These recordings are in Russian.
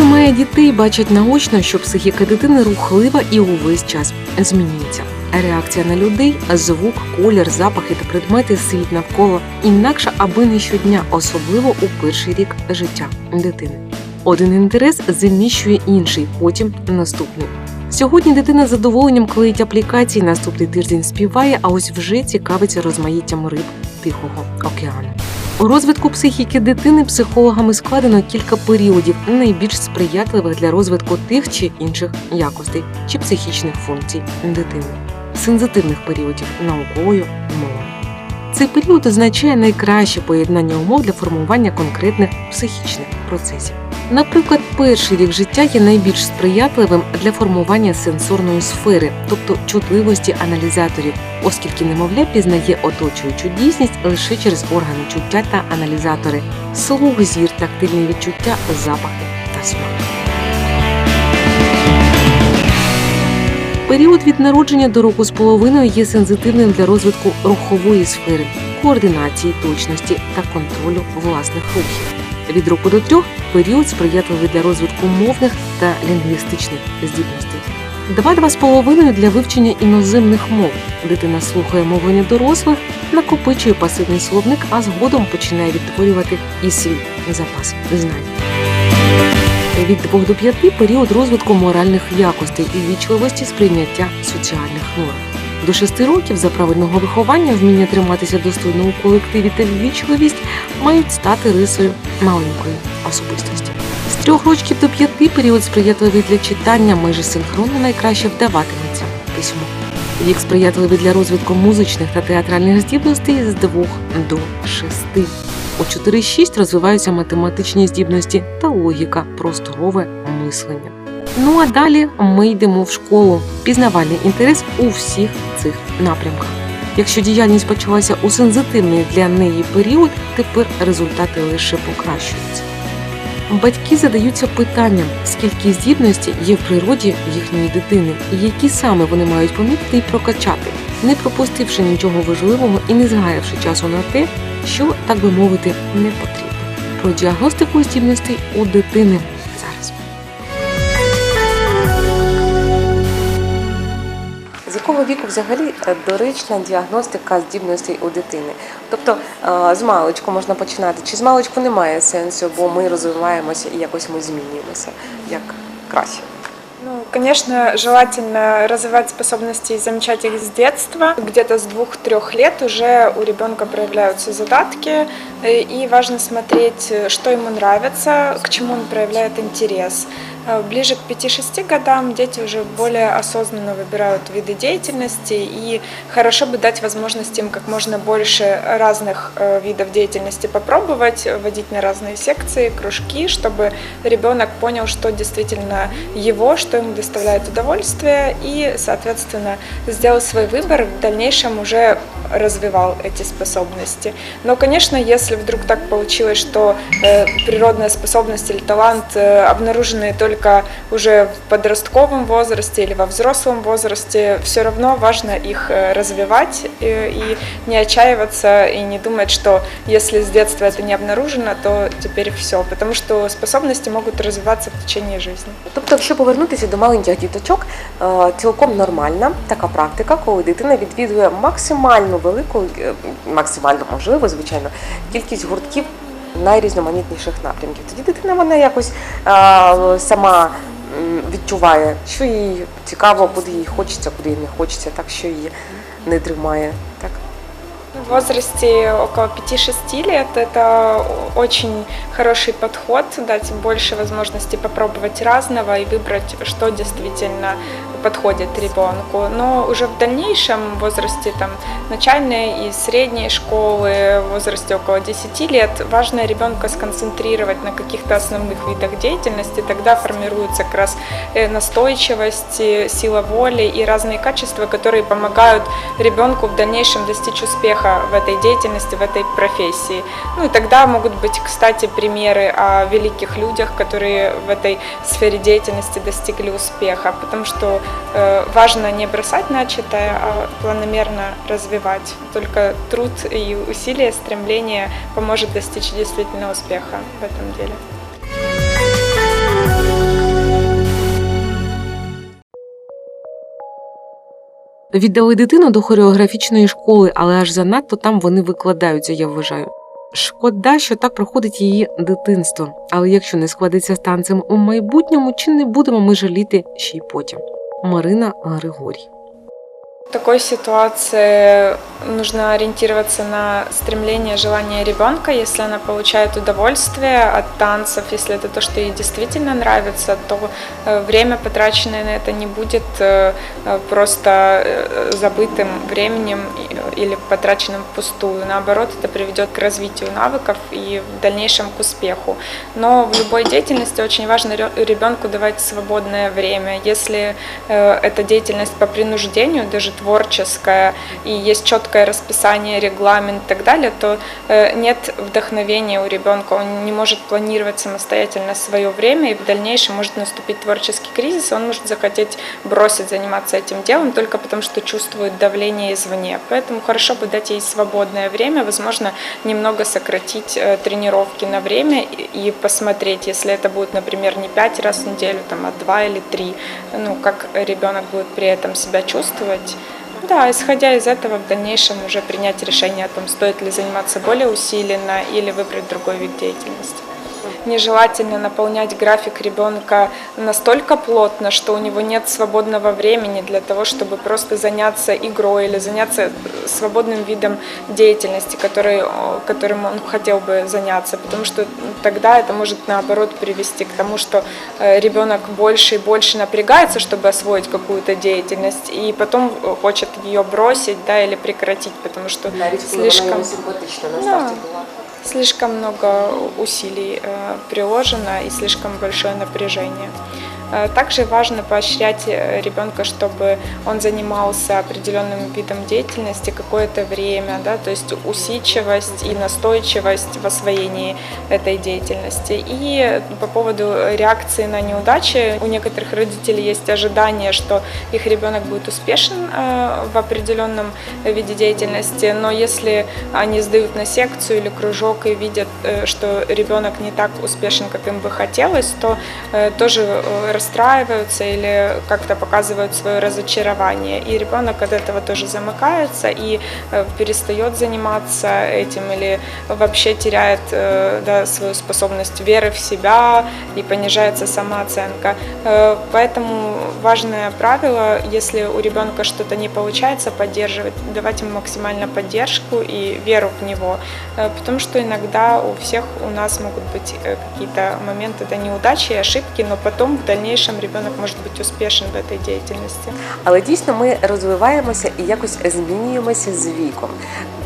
Хто має дітей, бачить наочно, що психіка дитини рухлива і увесь час змінюється. Реакція на людей, звук, колір, запахи та предмети світ навколо інакше, аби не щодня, особливо у перший рік життя дитини. Один інтерес заміщує інший, потім наступний. Сьогодні дитина з задоволенням клеїть аплікації, наступний тиждень співає, а ось вже цікавиться розмаїттям риб Тихого океану. У розвитку психіки дитини психологами складено кілька періодів, найбільш сприятливих для розвитку тих чи інших якостей чи психічних функцій дитини, сензитивних періодів наукою мовою. Цей період означає найкраще поєднання умов для формування конкретних психічних процесів. Наприклад, перший рік життя є найбільш сприятливим для формування сенсорної сфери, тобто чутливості аналізаторів, оскільки немовля пізнає оточуючу дійсність лише через органи чуття та аналізатори слух, зір, тактильні відчуття, запахи та смак. Період від народження до року з половиною є сензитивним для розвитку рухової сфери, координації, точності та контролю власних рухів. Від року до трьох період сприятливий для розвитку мовних та лінгвістичних здібностей. Два-два з половиною для вивчення іноземних мов. Дитина слухає мовлення дорослих, накопичує пасивний словник, а згодом починає відтворювати і свій запас знань. Від 2 до 5 період розвитку моральних якостей і вічливості сприйняття соціальних норм. До 6 років за правильного виховання вміння триматися достойно у колективі та ввічливість мають стати рисою маленької особистості. З трьох років до п'яти період сприятливий для читання, майже синхронно найкраще вдаватиметься письмо. Вік сприятливий для розвитку музичних та театральних здібностей з 2 до 6. У 4-6 розвиваються математичні здібності та логіка, просторове мислення. Ну а далі ми йдемо в школу. Пізнавальний інтерес у всіх цих напрямках. Якщо діяльність почалася у сензитивний для неї період, тепер результати лише покращуються. Батьки задаються питанням, скільки здібностей є в природі їхньої дитини, і які саме вони мають помітити і прокачати, не пропустивши нічого важливого і не згаявши часу на те, що, так би мовити, не потрібно. Про діагностику здібностей у дитини якого віку взагалі е, доречна діагностика здібностей у дитини? Тобто е, з маличку можна починати, чи з маличку немає сенсу, бо ми розвиваємося і якось ми змінюємося як краще? Ну, конечно, желательно развивать способности и замечать их с детства. Где-то с двух-трех лет уже у ребенка проявляются задатки, э, и важно смотреть, э, что ему нравится, к чему он проявляет интерес. Э, Ближе к 5-6 годам дети уже более осознанно выбирают виды деятельности, и хорошо бы дать возможность им как можно больше разных видов деятельности попробовать, водить на разные секции, кружки, чтобы ребенок понял, что действительно его, что ему доставляет удовольствие, и, соответственно, сделал свой выбор, в дальнейшем уже развивал эти способности. Но, конечно, если вдруг так получилось, что э, природная способность или талант э, обнаружены только уже в подростковом возрасте или во взрослом возрасте, все равно важно их э, развивать э, и не отчаиваться и не думать, что если с детства это не обнаружено, то теперь все, потому что способности могут развиваться в течение жизни. Тобто, якщо повернутися до маленьких діточок, е, цілком нормальна така практика, коли дитина відвідує максимально Велику, е, максимально можливо, звичайно, кількість гуртків найрізноманітніших напрямків. Тоді дитина вона якось сама відчуває, що їй цікаво, куди їй хочеться, куди їй не хочеться, так що її не тримає. Так? В возрасте около 5-6 лет это очень хороший подход, дать больше возможностей попробовать разного и выбрать, что действительно подходит ребенку. Но уже в дальнейшем возрасте там, начальной и средней школы, в возрасте около 10 лет, важно ребенка сконцентрировать на каких-то основных видах деятельности. Тогда формируется как раз э, настойчивость, э, сила воли и разные качества, которые помогают ребенку в дальнейшем достичь успеха в этой деятельности, в этой профессии. Ну и тогда могут быть, кстати, примеры о великих людях, которые в этой сфере деятельности достигли успеха, потому что важно не бросать начатое, а планомерно развивать. Только труд и усилия, стремление поможет достичь действительно успеха в этом деле. Віддали дитину до хореографічної школи, але аж занадто там вони викладаються, я вважаю. Шкода, що так проходить її дитинство. Але якщо не складеться з танцем у майбутньому, чи не будемо ми жаліти ще й потім? Марина Григорій. В такой ситуации нужно ориентироваться на стремление, желание ребенка. Если она получает удовольствие от танцев, если это то, что ей действительно нравится, то э, время, потраченное на это, не будет э, просто э, забытым временем или потраченным впустую. Наоборот, это приведет к развитию навыков и в дальнейшем к успеху. Но в любой деятельности очень важно ребенку давать свободное время. Если эта деятельность по принуждению, даже творческая, и есть четкое расписание, регламент и так далее, то э, нет вдохновения у ребенка, он не может планировать самостоятельно свое время, и в дальнейшем может наступить творческий кризис, он может захотеть бросить заниматься этим делом только потому, что чувствует давление извне. Поэтому хорошо бы дать ей свободное время, возможно, немного сократить э, тренировки на время и посмотреть, если это будет, например, не пять раз в неделю, там, а два или три, ну, как ребенок будет при этом себя чувствовать. Да, исходя из этого, в дальнейшем уже принять решение о том, стоит ли заниматься более усиленно или выбрать другой вид деятельности нежелательно наполнять график ребенка настолько плотно, что у него нет свободного времени для того, чтобы просто заняться игрой или заняться свободным видом деятельности, который, которым он хотел бы заняться, потому что тогда это может наоборот привести к тому, что э, ребенок больше и больше напрягается, чтобы освоить какую-то деятельность, и потом хочет ее бросить, да, или прекратить, потому что слишком... Да слишком много усилий э, приложено и слишком большое напряжение. Э, также важно поощрять э, ребенка, чтобы он занимался определенным видом деятельности какое-то время, да, то есть усидчивость и настойчивость в освоении этой деятельности. И по поводу реакции на неудачи, у некоторых родителей есть ожидание, что их ребенок будет успешен э, в определенном виде деятельности, но если они сдают на секцию или кружок и видят, что ребенок не так успешен, как им бы хотелось, то тоже расстраиваются или как-то показывают свое разочарование. И ребенок от этого тоже замыкается и э, перестает заниматься этим или вообще теряет э, да, свою способность веры в себя и понижается самооценка. Э, поэтому важное правило, если у ребенка что-то не получается, поддерживать, давать ему максимально поддержку и веру в него. Потому что иногда у всех у нас могут быть какие-то моменты, это неудачи и ошибки, но потом в дальнейшем дальнейшем ребенок может быть успешен в этой деятельности. Але дійсно ми розвиваємося і якось змінюємося з віком.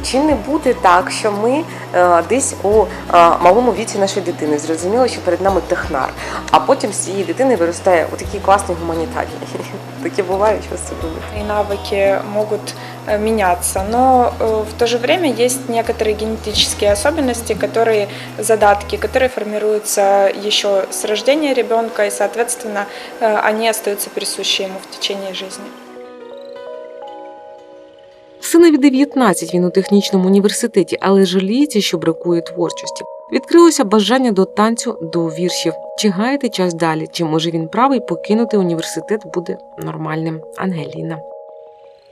Чи не буде так, що ми е, десь у е, малому віці нашої дитини зрозуміли, що перед нами технар, а потім з цієї дитини виростає у такий класний гуманітарій? Таке буває, що з собою. И навыки могут э, меняться, но э, в то же время есть некоторые генетические особенности, которые задатки, которые формируются еще с рождения ребенка, и, соответственно, э, они остаются присущи ему в течение жизни. Синові 19, він у технічному університеті, але жаліється, що бракує творчості. Відкрилося бажання до танцю, до віршів. Чи гаяти час далі? Чи може він правий покинути університет буде нормальним? Ангеліна.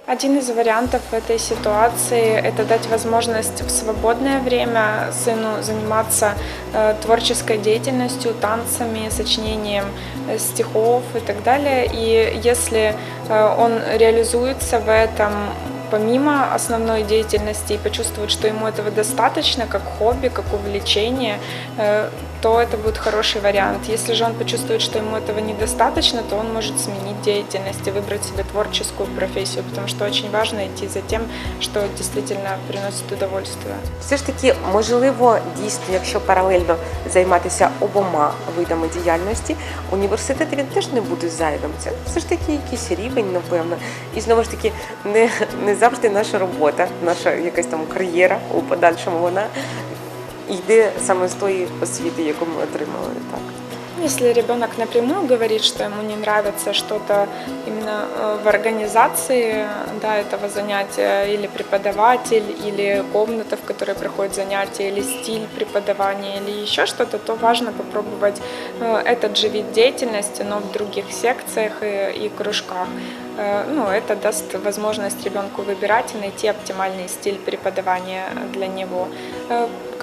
Один из вариантов в этой ситуации – это дать возможность в свободное время сыну заниматься э, творческой деятельностью, танцами, сочинением э, стихов и так далее. И если э, он реализуется в этом, помимо основной деятельности и почувствовать, что ему этого достаточно, как хобби, как увлечение, э, то это будет хороший вариант. Если же он почувствует, что ему этого недостаточно, то он может сменить деятельность и выбрать себе творческую профессию, потому что очень важно идти за тем, что действительно приносит удовольствие. Все ж таки, можливо, дійсно, якщо паралельно займатися обома видами діяльності, університет він теж не буде зайвим. Це все ж таки якийсь рівень, напевно. І знову ж таки, не, не завжди наша робота, наша якась там кар'єра у подальшому, вона йде саме з тої освіти, яку ми отримали. Так. Если ребенок напрямую говорит, что ему не нравится что-то именно э, в организации да, этого занятия, или преподаватель, или комната, в которой проходит занятие, или стиль преподавания, или еще что-то, то важно попробовать э, этот же вид деятельности, но в других секциях и, и кружках. Э, Ну, это даст возможность ребенку выбирать и найти оптимальный стиль преподавания для него.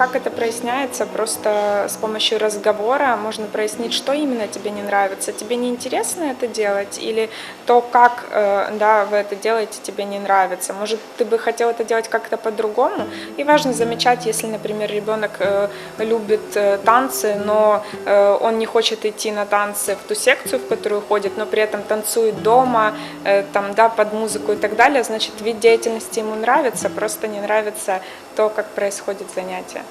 Как это проясняется? Просто с помощью разговора можно прояснить, что именно тебе не нравится. Тебе не интересно это делать? Или то, как э, да, вы это делаете, тебе не нравится? Может, ты бы хотел это делать как-то по-другому? И важно замечать, если, например, ребенок э, любит э, танцы, но он не хочет идти на танцы в ту секцию, в которую ходит, но при этом танцует дома, там, да, под музыку и так далее, значит, вид деятельности ему нравится, просто не нравится то, как происходит занятие.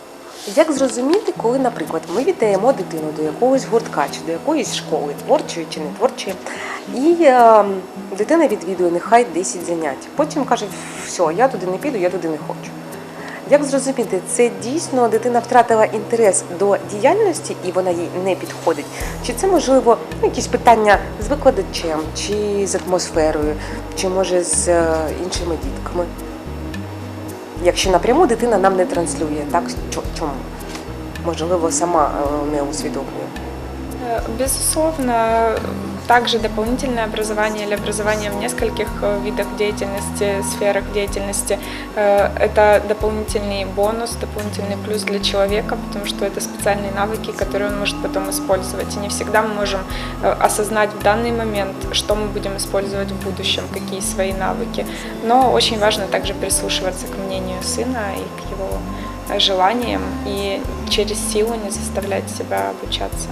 Як зрозуміти, коли, наприклад, ми віддаємо дитину до якогось гуртка чи до якоїсь школи, творчої чи не творчої, і е, дитина відвідує нехай 10 занять. Потім кажуть, все, я туди не піду, я туди не хочу. Як зрозуміти, це дійсно дитина втратила інтерес до діяльності і вона їй не підходить? Чи це можливо ну, якісь питання з викладачем, чи з атмосферою, чи може з е, іншими дітками? Якщо напряму дитина нам не транслює, так Чо- чому? Можливо, сама е, не усвідомлює. Э, Безусловно, также дополнительное образование или образование в нескольких э, видах деятельности, сферах деятельности э, – это дополнительный бонус, дополнительный плюс для человека, потому что это специальные навыки, которые он может потом использовать. И не всегда мы можем э, осознать в данный момент, что мы будем использовать в будущем, какие свои навыки. Но очень важно также прислушиваться к мнению сына и к его желаниям и через силу не заставлять себя обучаться.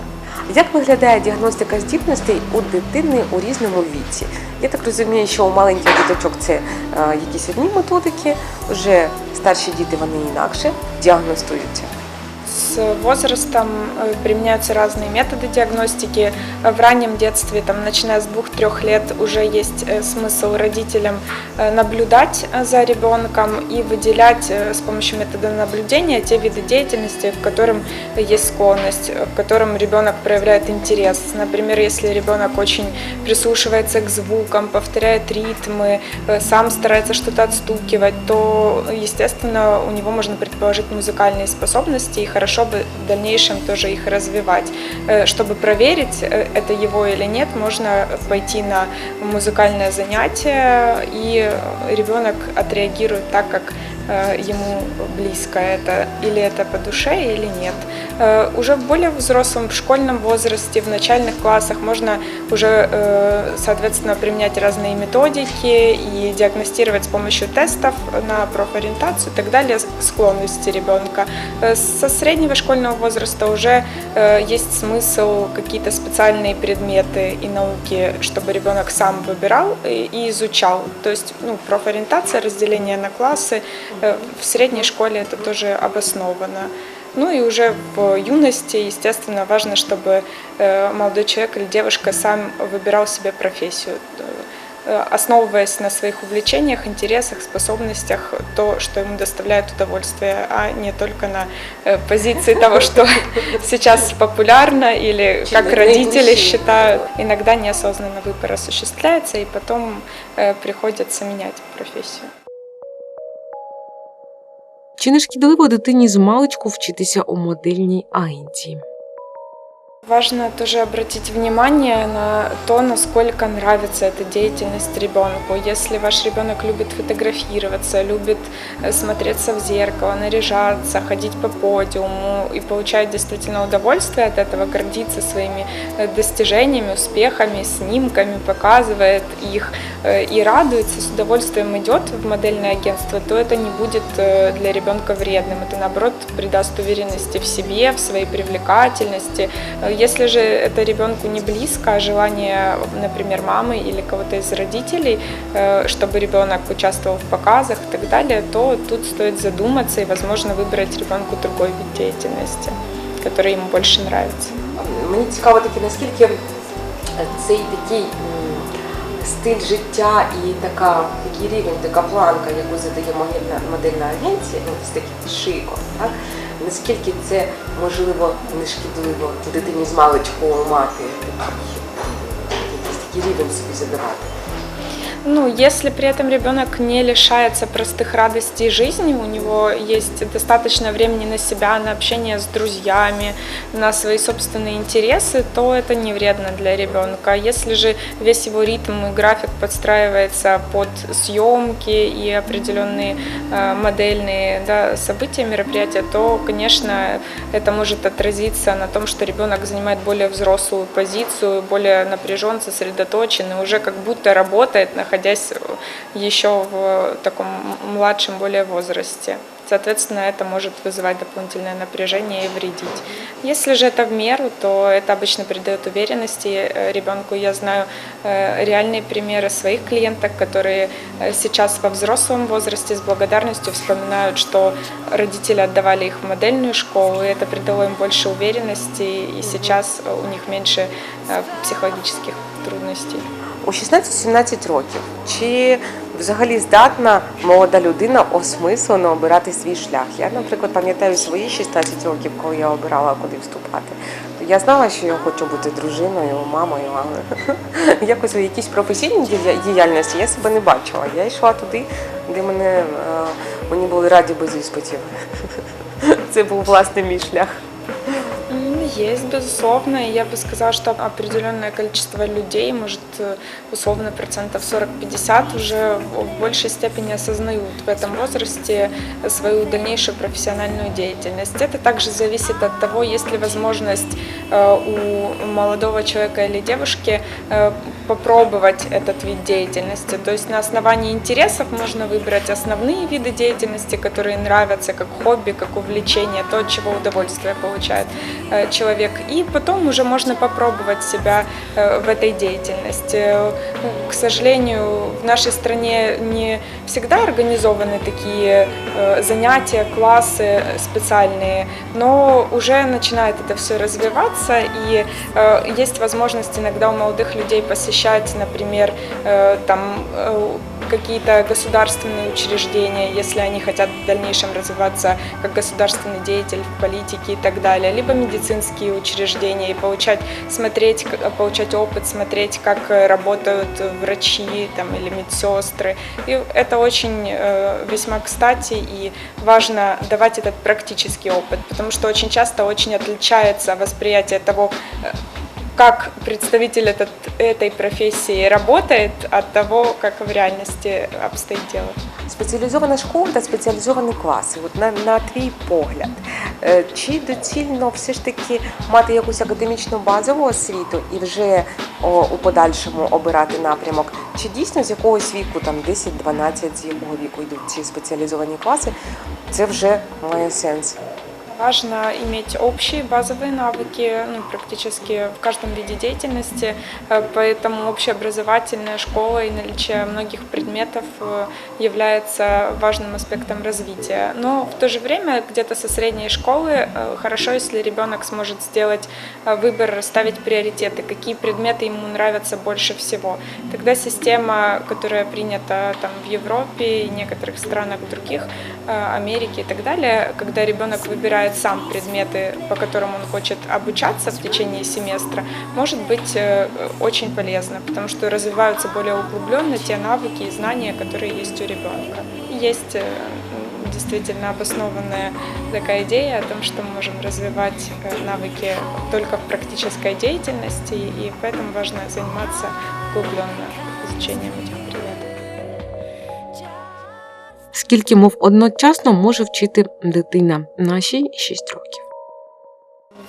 Як виглядає діагностика здібностей у дитини у різному віці? Я так розумію, що у маленьких діточок це е, якісь одні методики, вже старші діти вони інакше діагностуються. С возрастом э, применяются разные методы диагностики. В раннем детстве, там, начиная с двух-трех лет, уже есть э, смысл родителям э, наблюдать за ребенком и выделять с помощью метода наблюдения те виды деятельности, к которым есть склонность, к которым ребенок проявляет интерес. Например, если ребенок очень прислушивается к звукам, повторяет ритмы, сам старается что-то отстукивать, то, естественно, у него можно предположить музыкальные способности и хорошо бы в дальнейшем тоже их развивать. Э, Чтобы проверить, э, это его или нет, можно пойти на музыкальное занятие, и ребенок отреагирует так, как э, ему близко это, или это по душе, или нет. Э, Уже в более взрослом, в школьном возрасте, в начальных классах можно уже, э, соответственно, применять разные методики и диагностировать с помощью тестов на профориентацию и так далее склонности ребенка. Э, Со среднего школьного возраста уже э, есть смысл какие-то специальные предметы и науки, чтобы ребенок сам выбирал и изучал. То есть ну, профориентация, разделение на классы э, в средней школе это тоже обосновано. Ну и уже в юности, естественно, важно, чтобы э, молодой человек или девушка сам выбирал себе профессию, э, основываясь на своих увлечениях, интересах, способностях, то, что ему доставляет удовольствие, а не только на э, позиции того, что сейчас популярно или как родители считают. Иногда неосознанно выбор осуществляется, и потом э, приходится менять профессию. Чи не шкідливо дитині з маличку вчитися у модельній агенції? Важно тоже обратить внимание на то, насколько нравится эта деятельность ребенку. Если ваш ребенок любит фотографироваться, любит э, смотреться в зеркало, наряжаться, ходить по подиуму и получает действительно удовольствие от этого, гордится своими э, достижениями, успехами, снимками, показывает их э, и радуется, с удовольствием идет в модельное агентство, то это не будет для ребенка вредным. Это наоборот придаст уверенности в себе, в своей привлекательности если же это ребенку не близко, а желание, например, мамы или кого-то из родителей, э, чтобы ребенок участвовал в показах и так далее, то тут стоит задуматься и, возможно, выбрать ребенку другой вид деятельности, который ему больше нравится. Мені цікаво таки, наскільки цей такий стиль життя і така, такий рівень, така планка, яку задає модельна, модельна агенція, ну, з таким шиком, так? наскільки це можливо не шкідливо дитині з маличку мати якийсь такий рівень собі задавати. Ну, если при этом ребенок не лишается простых радостей жизни, у него есть достаточно времени на себя, на общение с друзьями, на свои собственные интересы, то это не вредно для ребенка. Если же весь его ритм и график подстраивается под съемки и определенные э, модельные да, события, мероприятия, то, конечно, это может отразиться на том, что ребенок занимает более взрослую позицию, более напряжен, сосредоточен и уже как будто работает, находясь находясь еще в таком младшем более возрасте. Соответственно, это может вызывать дополнительное напряжение и вредить. Если же это в меру, то это обычно придает уверенности э, ребенку. Я знаю э, реальные примеры своих клиенток, которые э, сейчас во взрослом возрасте с благодарностью вспоминают, что родители отдавали их в модельную школу, и это придало им больше уверенности, и сейчас у них меньше психологических трудностей. У 16-17 років чи взагалі здатна молода людина осмислено обирати свій шлях? Я, наприклад, пам'ятаю свої 16 років, коли я обирала, куди вступати. Я знала, що я хочу бути дружиною, мамою, але якось у якійсь професійній діяльності я себе не бачила. Я йшла туди, де мене е, мені були раді без іспитів. Це був власне мій шлях. Есть, безусловно. И я бы сказала, что определенное количество людей, может, э, условно процентов 40-50, уже в большей степени осознают в этом возрасте свою дальнейшую профессиональную деятельность. Это также зависит от того, есть ли возможность э, у молодого человека или девушки э, попробовать этот вид деятельности. То есть на основании интересов можно выбрать основные виды деятельности, которые нравятся, как хобби, как увлечение, то, от чего удовольствие получает человек. И потом уже можно попробовать себя э, в этой деятельности. Ну, к сожалению, в нашей стране не всегда организованы такие э, занятия, классы специальные, но уже начинает это все развиваться, и э, есть возможность иногда у молодых людей посещать, например, там какие-то государственные учреждения, если они хотят в дальнейшем развиваться как государственный деятель в политике и так далее, либо медицинские учреждения и получать, смотреть, получать опыт, смотреть, как работают врачи там, или медсестры. И это очень э, весьма кстати и важно давать этот практический опыт, потому что очень часто очень отличается восприятие того, э, как представитель этот, этой профессии работает от того, как в реальности обстоит дело. Спеціалізована школа та спеціалізовані класи. От на, на твій погляд, е, чи доцільно все ж таки мати якусь академічну базову освіту і вже о, у подальшому обирати напрямок? Чи дійсно з якогось віку, там 10-12, з якого віку йдуть ці спеціалізовані класи, це вже має сенс? Важно иметь общие базовые навыки ну, практически в каждом виде деятельности, э, поэтому общеобразовательная школа и наличие многих предметов э, является важным аспектом развития. Но в то же время где-то со средней школы э, хорошо, если ребенок сможет сделать выбор, расставить приоритеты, какие предметы ему нравятся больше всего. Тогда система, которая принята там, в Европе и некоторых странах других, Америки и так далее, когда ребенок выбирает выбирает сам предметы, по которым он хочет обучаться в течение семестра, может быть э, очень полезно, потому что развиваются более углубленно те навыки и знания, которые есть у ребенка. Есть э, действительно обоснованная такая идея о том, что мы можем развивать э, навыки только в практической деятельности, и поэтому важно заниматься углубленно изучением этих Скільки мов одночасно може вчити дитина нашій 6 років.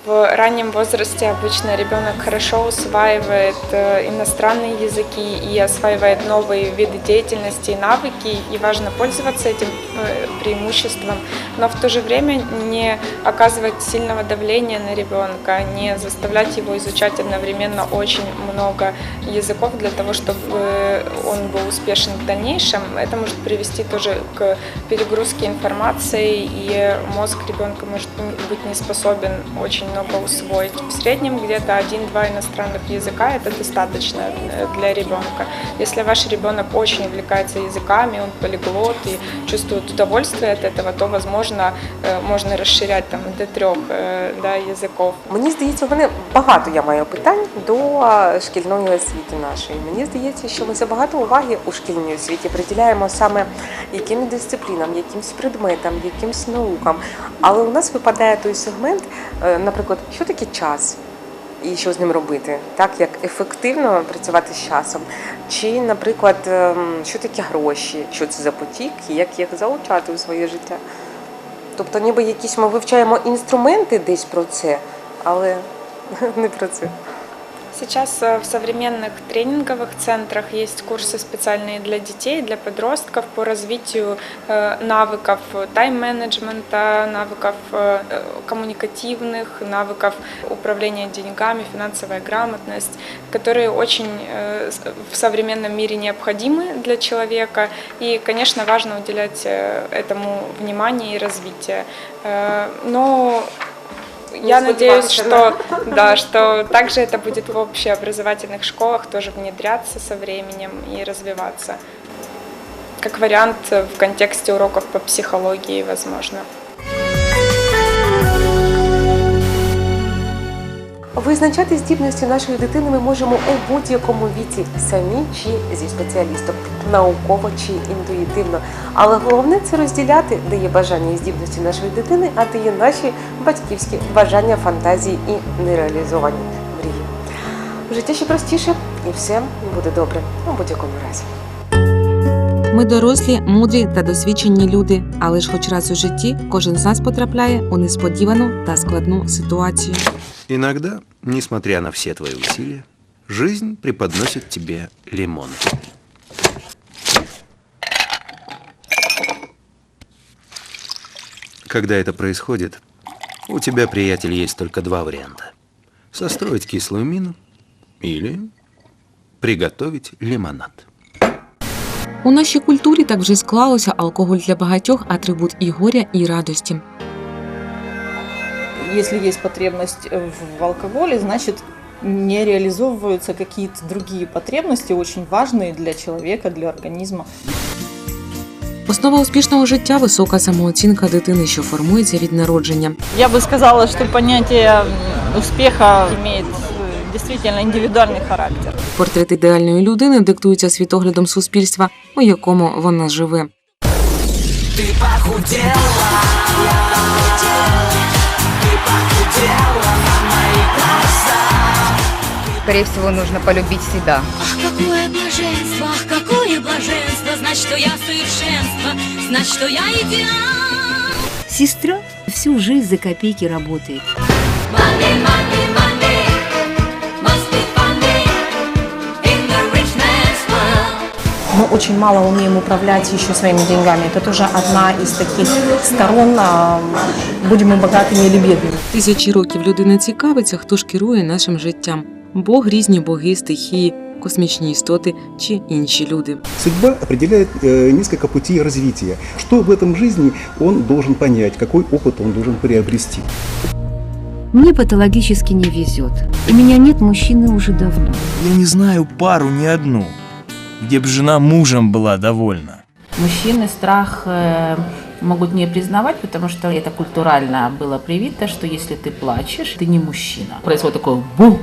В раннем возрасте обычно ребенок хорошо усваивает э, иностранные языки и осваивает новые виды деятельности и навыки, и важно пользоваться этим э, преимуществом, но в то же время не оказывать сильного давления на ребенка, не заставлять его изучать одновременно очень много языков для того, чтобы он был успешен в дальнейшем. Это может привести тоже к перегрузке информации, и мозг ребенка может быть не способен очень много усвоить. В среднем где-то один-два иностранных языка это достаточно э, для ребенка. Если ваш ребенок очень увлекается языками, он полиглот и чувствует удовольствие от этого, то, возможно, э, можно расширять там до трех э, да, языков. Мені здається, у мене багато я маю питань до а, шкільної освіти нашої. Мені здається, що ми забагато уваги у шкільній освіті приділяємо саме яким дисциплінам, якимсь предметам, якимсь наукам. Але у нас випадає той сегмент, е, наприклад, що таке час? І що з ним робити, так як ефективно працювати з часом, чи, наприклад, ем, що таке гроші, що це за потік, і як їх залучати у своє життя. Тобто, ніби якісь ми вивчаємо інструменти десь про це, але не про це. Сейчас э, в современных тренинговых центрах есть курсы специальные для детей, для подростков по развитию э, навыков тайм-менеджмента, навыков э, коммуникативных, навыков управления деньгами, финансовая грамотность, которые очень в современном мире необходимы для человека. И, конечно, важно уделять этому внимание и развитие. Но я надеюсь, что да, что также это будет в общеобразовательных школах тоже внедряться со временем и развиваться. Как вариант в контексте уроков по психологии, возможно. Визначати здібності нашої дитини ми можемо у будь-якому віці, самі чи зі спеціалістом, науково чи інтуїтивно. Але головне це розділяти, де є бажання і здібності нашої дитини, а де є наші батьківські бажання, фантазії і нереалізовані мрії. В житті ще простіше і все буде добре у будь-якому разі. Ми дорослі, мудрі та досвідчені люди, але ж хоч раз у житті кожен з нас потрапляє у несподівану та складну ситуацію. Иногда, несмотря на все твои усилия, жизнь преподносит тебе лимон. Когда это происходит, у тебя, приятель, есть только два варианта. Состроить кислую мину или приготовить лимонад. У нашій культурі так вже склалося алкоголь для багатьох атрибут і горя, і радості. Если есть потребность в алкоголе, значит не реализовываются какие-то другие потребности, очень важные для человека, для организма. Основа успішного життя висока самооцінка дитини, що формується від народження. Я бы сказала, что понятие м, успеха имеет э, действительно индивидуальный характер. Портрет ідеальної людини диктується світоглядом суспільства, у якому вона живе. Скорее всего, нужно полюбить себя. Ах, какое блаженство, ах, какое блаженство, Знать, что я совершенство, знать, что я идеал. Сестра всю жизнь за копейки работает. Money, money, money, Мы очень мало умеем управлять еще своими деньгами. Это тоже одна из таких сторон, а, будем мы богатыми или бедными. Тисячі років людина цікавиться, хто ж керує нашим життям. Бог, різні боги, стихії, космічні істоти чи інші люди. Судьба определяет э, несколько путей развития. Что в этом жизни он должен понять, какой опыт он должен приобрести. Мне патологически не везет. У меня нет мужчины уже давно. Я не знаю пару ни одну, где бы жена мужем была довольна. Мужчины страх э, могут не признавать, потому что это культурально было привито, что если ты плачешь, ты не мужчина. Происходит такое бум.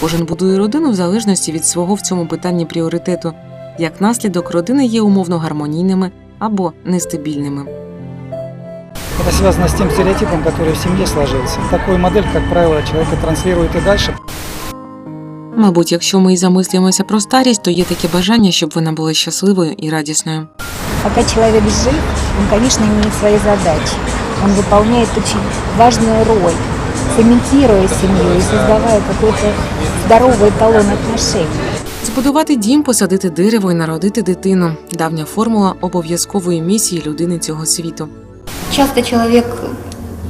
Кожен будує родину в залежності від свого в цьому питанні пріоритету. Як наслідок, родини є умовно гармонійними або нестабільними. Это связано с тем стереотипом, который в семье сложился. Такую модель, как правило, человек и транслирует и дальше. Мабуть, якщо ми і замислюємося про старість, то є таке бажання, щоб вона була щасливою і радісною. Пока человек жив, он, конечно, имеет свои задачи. Он выполняет очень важную роль, цементируя семью и создавая какой-то здоровый эталон отношений. Збудувати дім, посадити дерево і народити дитину давня формула обов'язкової місії людини цього світу. Часто человек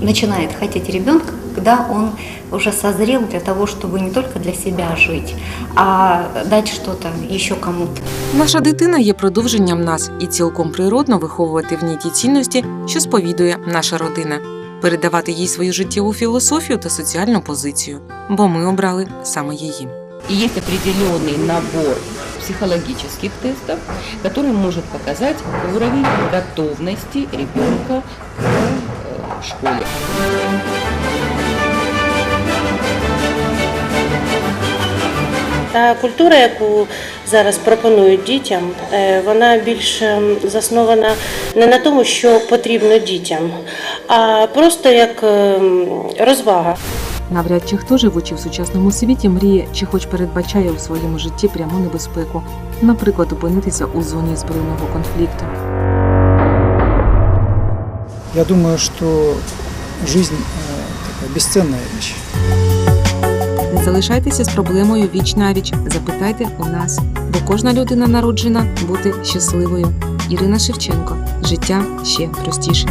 начинает хотеть ребенка, когда он уже созрел для того, чтобы не только для себя жить, а дать что-то еще кому-то. Наша дитина є продовженням нас і цілком природно виховувати в ній ті цінності, що сповідує наша родина, передавати їй свою життєву філософію та соціальну позицію, бо ми обрали саме її. И есть определенный набор психологических тестов, который может показать уровень готовности ребенка к школе. Та культура, яку зараз пропонують дітям, е, вона більш ем, заснована не на тому, що потрібно дітям, а просто як ем, розвага. Навряд чи хто, живучи в сучасному світі, мріє чи хоч передбачає у своєму житті пряму небезпеку, наприклад, опинитися у зоні збройного конфлікту. Я думаю, что жизнь э, такая бесценная вещь. Не залишайтеся з проблемою віч навіч. Запитайте у нас, бо кожна людина народжена бути щасливою. Ірина Шевченко. Життя ще простіше.